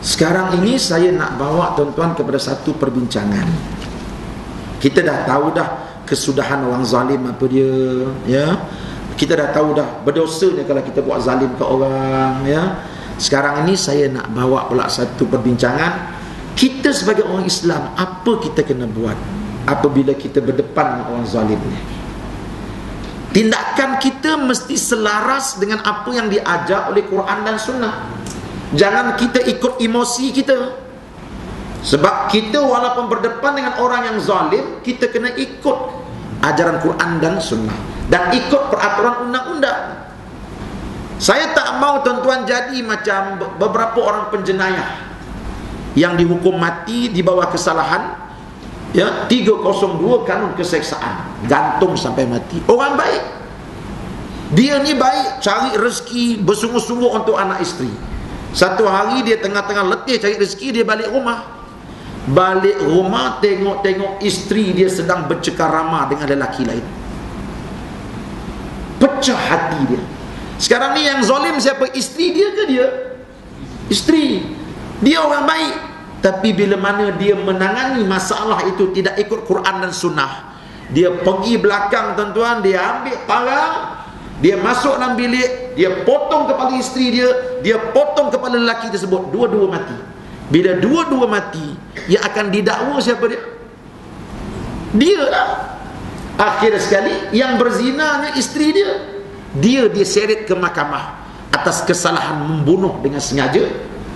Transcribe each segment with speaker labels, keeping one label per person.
Speaker 1: Sekarang ini saya nak bawa tuan-tuan kepada satu perbincangan. Kita dah tahu dah kesudahan orang zalim apa dia, ya. Kita dah tahu dah berdosanya kalau kita buat zalim ke orang, ya. Sekarang ini saya nak bawa pula satu perbincangan kita sebagai orang Islam apa kita kena buat apabila kita berdepan dengan orang zalim ni. Tindakan kita mesti selaras dengan apa yang diajar oleh Quran dan Sunnah. Jangan kita ikut emosi kita. Sebab kita walaupun berdepan dengan orang yang zalim, kita kena ikut ajaran Quran dan Sunnah. Dan ikut peraturan undang-undang. Saya tak mau tuan-tuan jadi macam beberapa orang penjenayah yang dihukum mati di bawah kesalahan ya 302 kanun keseksaan. Gantung sampai mati. Orang baik. Dia ni baik cari rezeki bersungguh-sungguh untuk anak isteri satu hari dia tengah-tengah letih cari rezeki dia balik rumah balik rumah tengok-tengok isteri dia sedang bercakap ramah dengan lelaki lain pecah hati dia sekarang ni yang zalim siapa? Isteri dia ke dia? Isteri. Dia orang baik. Tapi bila mana dia menangani masalah itu tidak ikut Quran dan Sunnah. Dia pergi belakang tuan-tuan, dia ambil parang, dia masuk dalam bilik, dia potong kepala isteri dia, dia potong kepala lelaki tersebut, dua-dua mati. Bila dua-dua mati, yang akan didakwa siapa dia? Dia lah. Akhir sekali, yang berzinanya isteri dia dia diseret ke mahkamah atas kesalahan membunuh dengan sengaja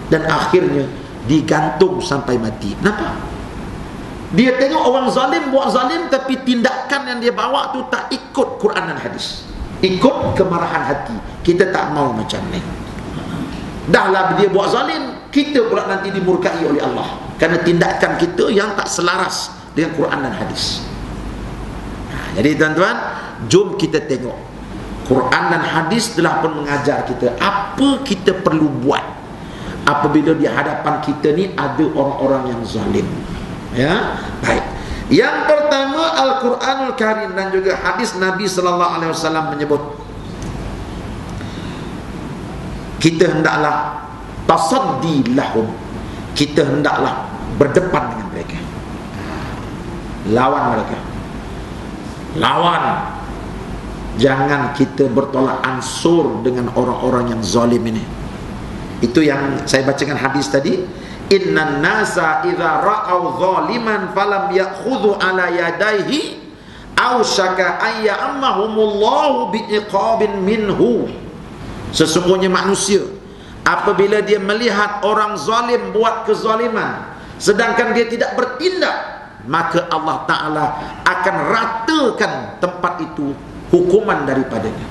Speaker 1: dan akhirnya digantung sampai mati kenapa? dia tengok orang zalim buat zalim tapi tindakan yang dia bawa tu tak ikut Quran dan hadis ikut kemarahan hati. Kita tak mau macam ni. Dahlah dia buat zalim kita pula nanti dimurkai oleh Allah. Kerana tindakan kita yang tak selaras dengan Quran dan hadis. Ha, jadi tuan-tuan jom kita tengok. Quran dan hadis telah pun mengajar kita apa kita perlu buat. Apabila di hadapan kita ni ada orang-orang yang zalim. Ya, baik. Yang pertama Al-Quranul Karim dan juga hadis Nabi sallallahu alaihi wasallam menyebut kita hendaklah tasaddi lahum. Kita hendaklah berdepan dengan mereka. Lawan mereka. Lawan jangan kita bertolak ansur dengan orang-orang yang zalim ini itu yang saya bacakan hadis tadi innan nasa idza ra'aw zaliman falam ya'khudhu ala yadayhi aw shaka ayya ammahumullahu bi'iqabin minhu. Sesungguhnya manusia apabila dia melihat orang zalim buat kezaliman sedangkan dia tidak bertindak maka Allah Ta'ala akan ratakan tempat itu hukuman daripadanya.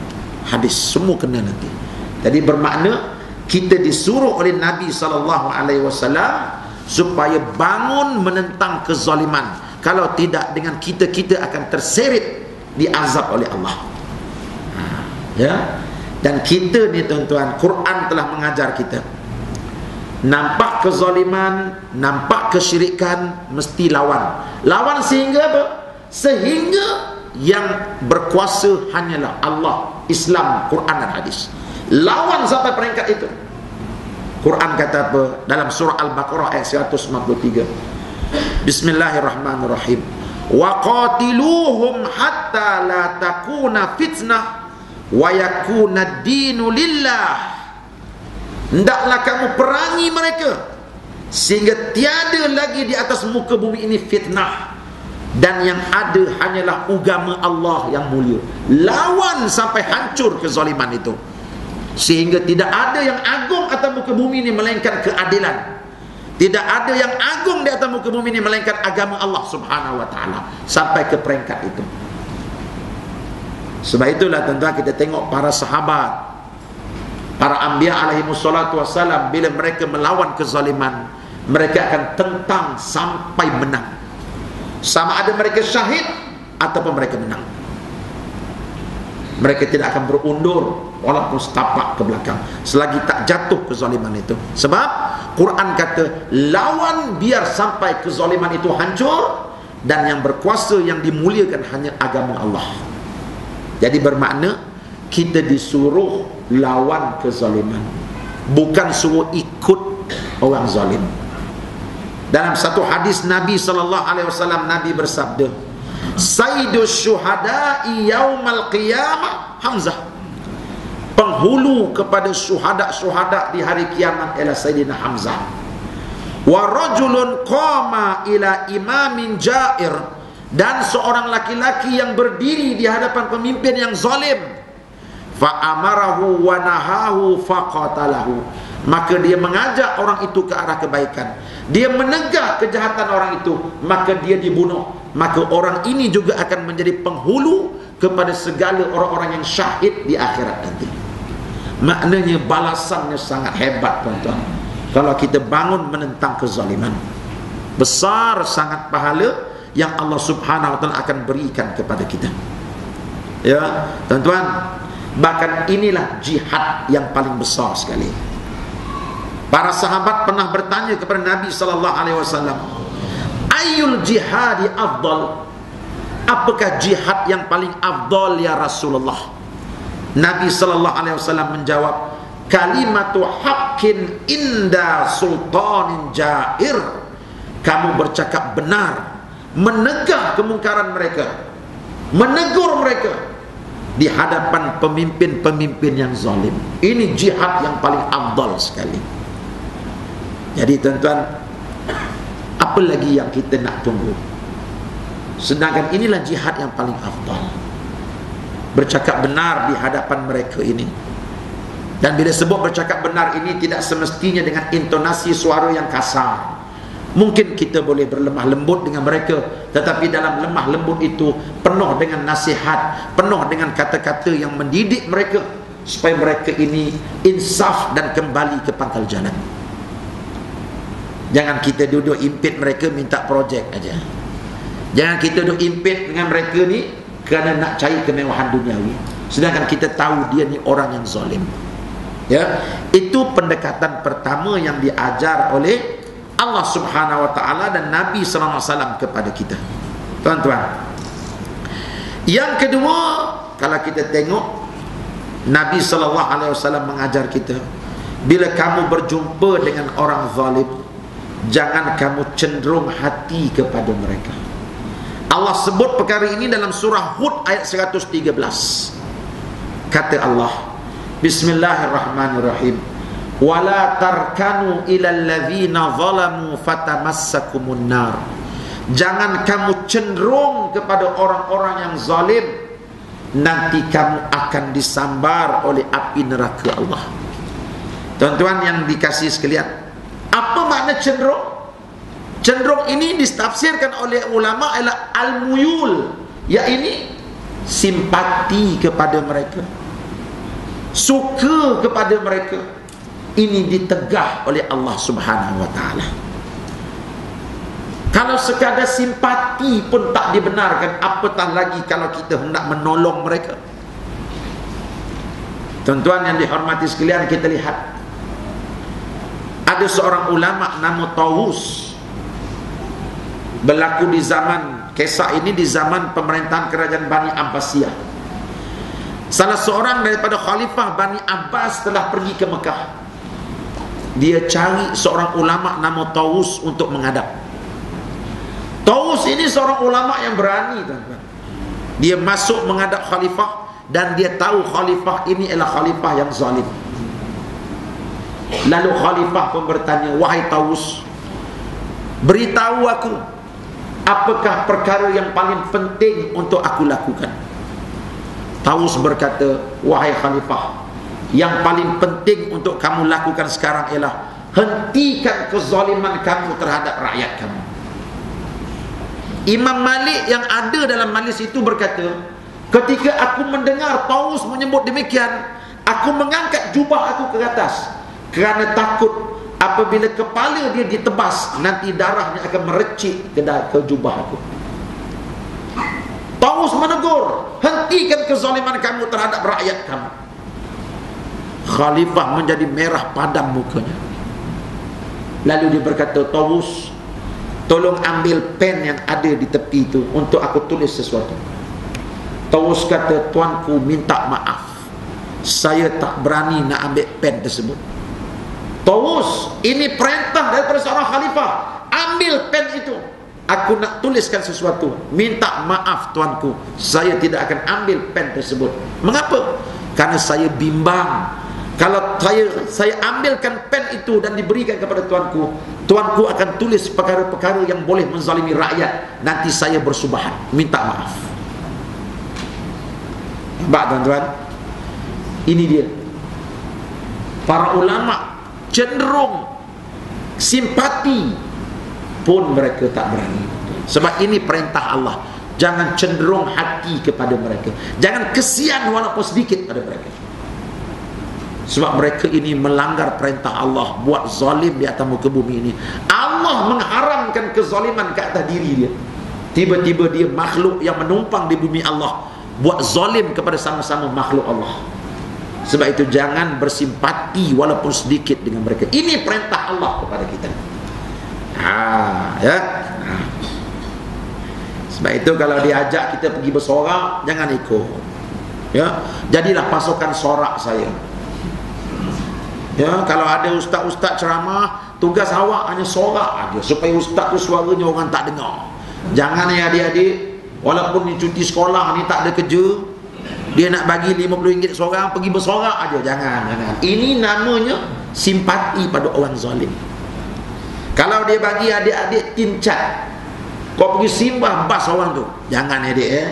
Speaker 1: Hadis semua kena nanti. Jadi bermakna kita disuruh oleh Nabi sallallahu alaihi wasallam supaya bangun menentang kezaliman. Kalau tidak dengan kita kita akan terseret diazab oleh Allah. Ha, ya? Dan kita ni tuan-tuan Quran telah mengajar kita. Nampak kezaliman nampak kesyirikan mesti lawan. Lawan sehingga apa? Sehingga yang berkuasa hanyalah Allah, Islam, Quran dan hadis. Lawan sampai peringkat itu. Quran kata apa? Dalam surah Al-Baqarah ayat 153. Bismillahirrahmanirrahim. Wa qatiluhum hatta la takuna fitnah wa yakuna dinu lillah. Hendaklah kamu perangi mereka sehingga tiada lagi di atas muka bumi ini fitnah dan yang ada hanyalah agama Allah yang mulia lawan sampai hancur kezaliman itu sehingga tidak ada yang agung atas muka bumi ini melainkan keadilan. Tidak ada yang agung di atas muka bumi ini melainkan agama Allah subhanahu wa ta'ala. Sampai ke peringkat itu. Sebab itulah tentu kita tengok para sahabat para anbiya alaihi wassalatu wassalam bila mereka melawan kezaliman mereka akan tentang sampai menang. Sama ada mereka syahid ataupun mereka menang mereka tidak akan berundur walaupun setapak ke belakang. Selagi tak jatuh kezaliman itu. Sebab Quran kata lawan biar sampai kezaliman itu hancur dan yang berkuasa yang dimuliakan hanya agama Allah. Jadi bermakna kita disuruh lawan kezaliman. Bukan suruh ikut orang zalim. Dalam satu hadis Nabi sallallahu alaihi wasallam Nabi bersabda Sayyidus syuhada'i yaumal qiyamah. Hamzah. Penghulu kepada syuhada-syuhada di hari kiamat ialah Sayyidina Hamzah. Wa rajulun qama ila imamin ja'ir. Dan seorang laki-laki yang berdiri di hadapan pemimpin yang zalim. Fa amarahu wa nahahu faqatalahu maka dia mengajak orang itu ke arah kebaikan. Dia menegah kejahatan orang itu maka dia dibunuh maka orang ini juga akan menjadi penghulu kepada segala orang-orang yang syahid di akhirat nanti maknanya balasannya sangat hebat tuan-tuan kalau kita bangun menentang kezaliman besar sangat pahala yang Allah Subhanahu wa taala akan berikan kepada kita. Ya, tuan-tuan, bahkan inilah jihad yang paling besar sekali. Para sahabat pernah bertanya kepada Nabi sallallahu alaihi wasallam, "Ayyul jihadi afdal?" Apakah jihad yang paling afdal ya Rasulullah? Nabi sallallahu alaihi wasallam menjawab, "Kalimatu haqqin inda sultanin jair." Kamu bercakap benar menegah kemungkaran mereka menegur mereka di hadapan pemimpin-pemimpin yang zalim ini jihad yang paling afdal sekali jadi tuan-tuan apa lagi yang kita nak tunggu? Sedangkan inilah jihad yang paling afdal. Bercakap benar di hadapan mereka ini. Dan bila sebut bercakap benar ini tidak semestinya dengan intonasi suara yang kasar. Mungkin kita boleh berlemah lembut dengan mereka Tetapi dalam lemah lembut itu Penuh dengan nasihat Penuh dengan kata-kata yang mendidik mereka Supaya mereka ini insaf dan kembali ke pangkal jalan Jangan kita duduk impit mereka minta projek aja. Jangan kita duduk impit dengan mereka ni Kerana nak cari kemewahan duniawi Sedangkan kita tahu dia ni orang yang zalim Ya, Itu pendekatan pertama yang diajar oleh Allah Subhanahu wa taala dan Nabi sallallahu alaihi wasallam kepada kita. Tuan-tuan. Yang kedua, kalau kita tengok Nabi sallallahu alaihi wasallam mengajar kita bila kamu berjumpa dengan orang zalim jangan kamu cenderung hati kepada mereka. Allah sebut perkara ini dalam surah Hud ayat 113. Kata Allah, Bismillahirrahmanirrahim wala tarkanu ila allazina zalamu fatamassakumun nar jangan kamu cenderung kepada orang-orang yang zalim nanti kamu akan disambar oleh api neraka Allah tuan-tuan yang dikasih sekalian apa makna cenderung cenderung ini ditafsirkan oleh ulama adalah al-muyul. Ya ini simpati kepada mereka. Suka kepada mereka. Ini ditegah oleh Allah Subhanahu wa taala. Kalau sekadar simpati pun tak dibenarkan, apatah lagi kalau kita hendak menolong mereka. Tuan-tuan yang dihormati sekalian, kita lihat ada seorang ulama nama Tawus. Berlaku di zaman kisah ini di zaman pemerintahan kerajaan Bani Abbasiyah. Salah seorang daripada khalifah Bani Abbas telah pergi ke Mekah. Dia cari seorang ulama nama Taus untuk menghadap. Taus ini seorang ulama yang berani tuan-tuan. Dia masuk menghadap khalifah dan dia tahu khalifah ini adalah khalifah yang zalim lalu khalifah pun bertanya wahai Taus beritahu aku apakah perkara yang paling penting untuk aku lakukan? Taus berkata wahai khalifah yang paling penting untuk kamu lakukan sekarang ialah hentikan kezaliman kamu terhadap rakyat kamu. Imam Malik yang ada dalam majlis itu berkata ketika aku mendengar Taus menyebut demikian aku mengangkat jubah aku ke atas kerana takut apabila kepala dia ditebas nanti darahnya akan merecik ke, ke jubah aku Taus menegur hentikan kezaliman kamu terhadap rakyat kamu. Khalifah menjadi merah padam mukanya. Lalu dia berkata Tawus Tolong ambil pen yang ada di tepi itu Untuk aku tulis sesuatu. Tawus kata Tuanku minta maaf. Saya tak berani nak ambil pen tersebut Tawus, ini perintah daripada seorang khalifah. Ambil pen itu. Aku nak tuliskan sesuatu. Minta maaf tuanku. Saya tidak akan ambil pen tersebut. Mengapa? Karena saya bimbang. Kalau saya saya ambilkan pen itu dan diberikan kepada tuanku, tuanku akan tulis perkara-perkara yang boleh menzalimi rakyat. Nanti saya bersubahat. Minta maaf. Baik tuan-tuan. Ini dia. Para ulama cenderung simpati pun mereka tak berani. Sebab ini perintah Allah. Jangan cenderung hati kepada mereka. Jangan kesian walaupun sedikit pada mereka. Sebab mereka ini melanggar perintah Allah buat zalim di atas muka bumi ini. Allah mengharamkan kezaliman ke atas diri dia. Tiba-tiba dia makhluk yang menumpang di bumi Allah buat zalim kepada sama-sama makhluk Allah sebab itu jangan bersimpati walaupun sedikit dengan mereka ini perintah Allah kepada kita Ha, ya. Ha. Sebab itu kalau diajak kita pergi bersorak, jangan ikut. Ya, jadilah pasukan sorak saya. Ya, kalau ada ustaz-ustaz ceramah, tugas awak hanya sorak aja supaya ustaz tu suaranya orang tak dengar. Jangan ya adik-adik, walaupun ni cuti sekolah ni tak ada kerja, dia nak bagi RM50 seorang pergi bersorak aja, jangan, jangan. Ini namanya simpati pada orang zalim. Kalau dia bagi adik-adik tincat Kau pergi simbah bas orang tu Jangan adik eh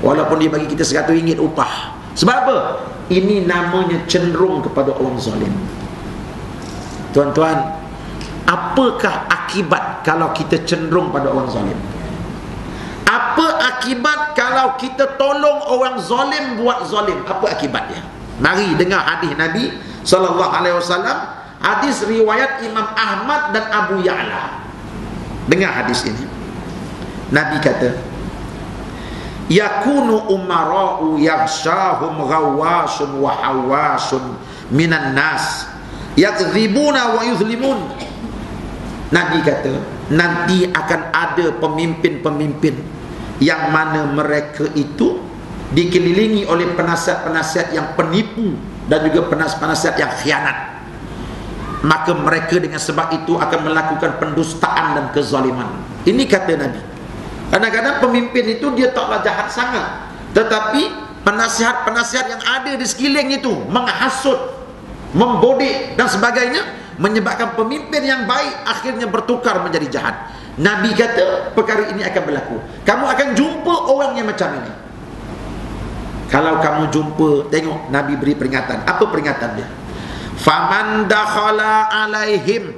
Speaker 1: Walaupun dia bagi kita seratus ringgit upah Sebab apa? Ini namanya cenderung kepada orang zalim Tuan-tuan Apakah akibat kalau kita cenderung pada orang zalim? Akibat kalau kita tolong orang zalim buat zalim? Apa akibatnya? Mari dengar hadis Nabi sallallahu alaihi wasallam Hadis riwayat Imam Ahmad dan Abu Ya'la. Dengar hadis ini. Nabi kata, Yakunu umara'u yaghshahum ghawashun wa hawashun minan nas yakdhibuna wa yuzlimun. Nabi kata, nanti akan ada pemimpin-pemimpin yang mana mereka itu dikelilingi oleh penasihat-penasihat yang penipu dan juga penasihat-penasihat yang khianat. Maka mereka dengan sebab itu akan melakukan pendustaan dan kezaliman. Ini kata Nabi. Kadang-kadang pemimpin itu dia taklah jahat sangat. Tetapi penasihat-penasihat yang ada di sekeliling itu menghasut membodek dan sebagainya menyebabkan pemimpin yang baik akhirnya bertukar menjadi jahat Nabi kata perkara ini akan berlaku. Kamu akan jumpa orang yang macam ini. Kalau kamu jumpa tengok Nabi beri peringatan. Apa peringatan dia? Faman dakhala alaihim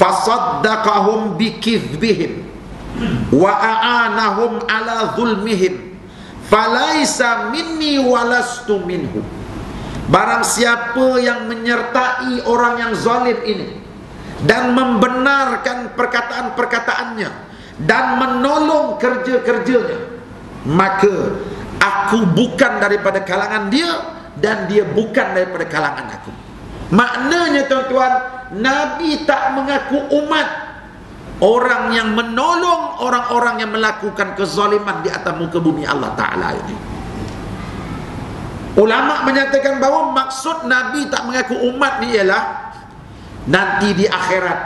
Speaker 1: fasaddaqahum bikizbihim wa a'anahum ala zulmihim falaisa minni walastu minhu barang siapa yang menyertai orang yang zalim ini dan membenarkan perkataan-perkataannya dan menolong kerja-kerjanya maka aku bukan daripada kalangan dia dan dia bukan daripada kalangan aku. Maknanya tuan-tuan Nabi tak mengaku umat. Orang yang menolong Orang-orang yang melakukan kezaliman Di atas muka bumi Allah Ta'ala ini. Ulama menyatakan bahawa Maksud Nabi tak mengaku umat ni ialah Nanti di akhirat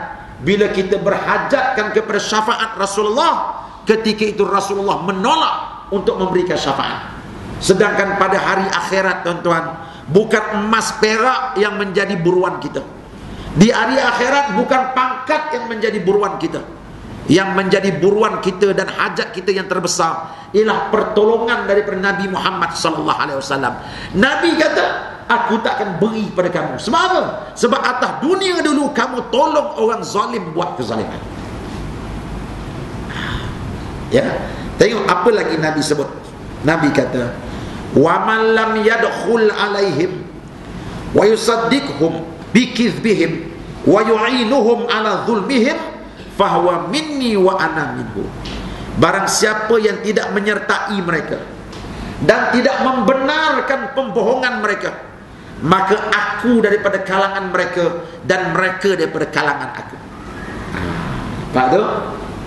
Speaker 1: Bila kita berhajatkan kepada syafaat Rasulullah Ketika itu Rasulullah menolak Untuk memberikan syafaat. Sedangkan pada hari akhirat tuan-tuan bukan emas perak yang menjadi buruan kita. Di hari akhirat bukan pangkat yang menjadi buruan kita. Yang menjadi buruan kita dan hajat kita yang terbesar ialah pertolongan daripada Nabi Muhammad wasallam. Nabi kata, aku tak akan beri pada kamu. Sebab apa? Sebab atas dunia dulu kamu tolong orang zalim buat kezaliman. Ya. Tengok apa lagi Nabi sebut. Nabi kata, alaihim wa yusaddiqhum bikizbihim wa yu'inuhum ala zulmihim fahuwa minni wa ana minhu barang siapa yang tidak menyertai mereka dan tidak membenarkan pembohongan mereka maka aku daripada kalangan mereka dan mereka daripada kalangan aku. Pak tu?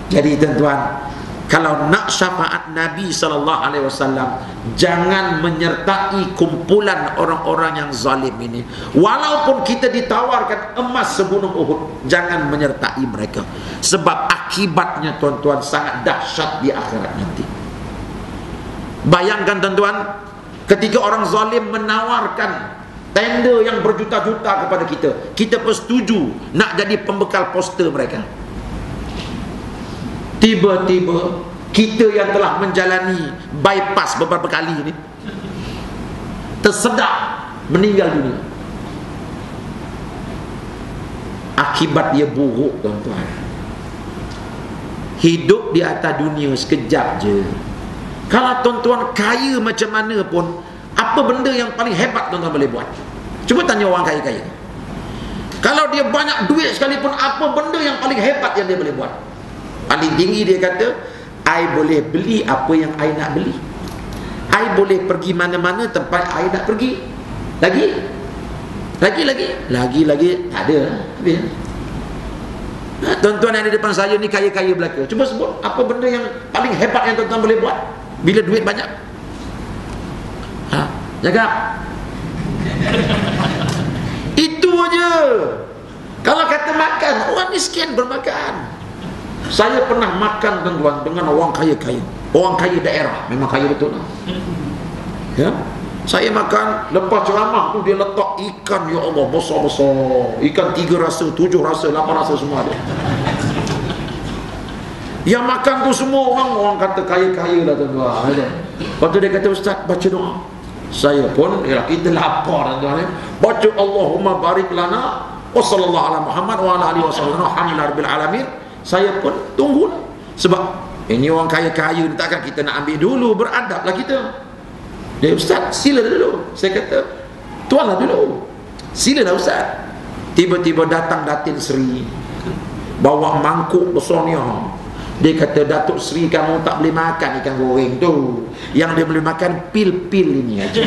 Speaker 1: Jadi tuan-tuan kalau nak syafaat Nabi sallallahu alaihi wasallam jangan menyertai kumpulan orang-orang yang zalim ini. Walaupun kita ditawarkan emas segunung Uhud jangan menyertai mereka. Sebab akibatnya tuan-tuan sangat dahsyat di akhirat nanti. Bayangkan tuan-tuan ketika orang zalim menawarkan tender yang berjuta-juta kepada kita. Kita pun setuju nak jadi pembekal poster mereka. Tiba-tiba kita yang telah menjalani bypass beberapa kali ni tersedak meninggal dunia. Akibat dia buruk tuan-tuan. Hidup di atas dunia sekejap je. Kalau tuan-tuan kaya macam mana pun apa benda yang paling hebat tuan-tuan boleh buat? Cuba tanya orang kaya-kaya. Kalau dia banyak duit sekalipun apa benda yang paling hebat yang dia boleh buat? Paling tinggi dia kata I boleh beli apa yang I nak beli. I boleh pergi mana-mana tempat I nak pergi. Lagi? Lagi lagi? Lagi lagi? Tak ada habis ha, tuan-tuan yang ada depan saya ni kaya-kaya belaka. Cuba sebut apa benda yang paling hebat yang tuan-tuan boleh buat bila duit banyak jaga itu aja kalau kata makan orang miskin bermakan saya pernah makan tuan-tuan dengan orang kaya-kaya. Orang kaya daerah, memang kaya betul lah. Ya. Saya makan lepas ceramah tu dia letak ikan ya Allah besar-besar. Ikan tiga rasa, tujuh rasa, lapan rasa semua ada. Yang makan tu semua orang orang kata kaya-kaya lah tuan-tuan. Lepas tu dia kata ustaz baca doa. Saya pun ya kita lapar tuan-tuan. Baca Allahumma barik lana wa sallallahu ala Muhammad wa ala alihi wasallam alhamdulillah alamin. Saya pun tunggu sebab ini orang kaya-kaya takkan kita nak ambil dulu beradablah kita. Dia ustaz sila dulu. Saya kata tuanlah dulu. Sila lah ustaz. Tiba-tiba datang Datin Seri. Bawa mangkuk besar ni dia kata Datuk Seri kamu tak boleh makan ikan goreng tu. Yang dia boleh makan pil-pil ini aja.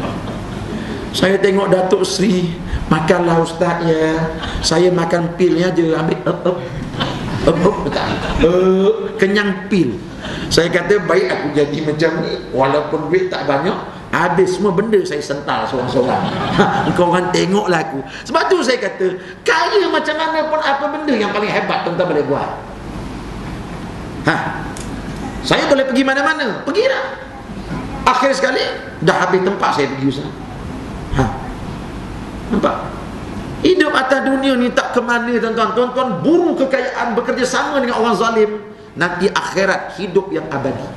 Speaker 1: Saya tengok Datuk Seri makanlah ustaz ya. Saya makan pilnya je ambil up, up. Uh, uh, kenyang pil. Saya kata baik aku jadi macam ni. Walaupun duit tak banyak habis semua benda saya sental seorang-seorang. Kau orang tengoklah aku. Sebab tu saya kata kaya macam mana pun apa benda yang paling hebat tuan-tuan boleh buat ha? saya boleh pergi mana-mana pergilah akhir sekali dah habis tempat saya pergi usah ha? nampak Hidup atas dunia ni tak ke mana tuan-tuan. Tuan-tuan buru kekayaan bekerja sama dengan orang zalim. Nanti akhirat hidup yang abadi.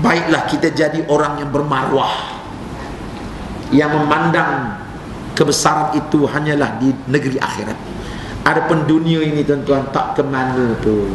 Speaker 1: Baiklah kita jadi orang yang bermarwah. Yang memandang kebesaran itu hanyalah di negeri akhirat. Adapun dunia ini tuan-tuan tak ke mana tu.